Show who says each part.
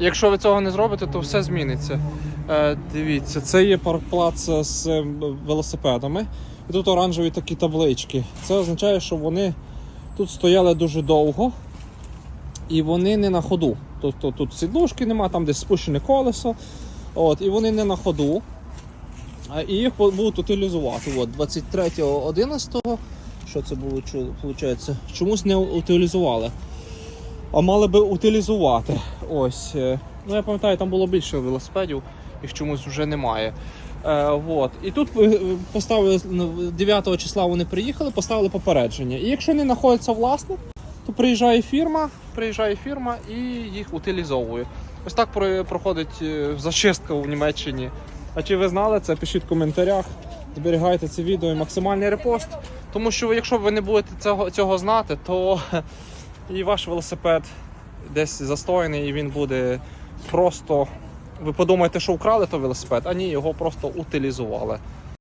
Speaker 1: Якщо ви цього не зробите, то все зміниться. Е, дивіться, це є паркплац з е, велосипедами. І тут оранжеві такі таблички. Це означає, що вони тут стояли дуже довго і вони не на ходу. Тобто тут сідушки нема, там десь спущене колесо. От, і вони не на ходу. І їх будуть утилізувати. От, 23.11. Що це було? Виходить? Чомусь не утилізували. А мали би утилізувати. Ось. е, Ну я пам'ятаю, там було більше велосипедів, їх чомусь вже немає. Е, от. І тут е, поставили ну, 9 числа вони приїхали, поставили попередження. І якщо не знаходиться власник, то приїжджає фірма, приїжджає фірма і їх утилізовує. Ось так проходить е, зачистка в Німеччині. А чи ви знали це? Пишіть в коментарях. Зберігайте це відео і максимальний репост. Тому що якщо ви не будете цього, цього знати, то і ваш велосипед десь застояний, і він буде просто. Ви подумаєте, що вкрали той велосипед, а ні, його просто утилізували.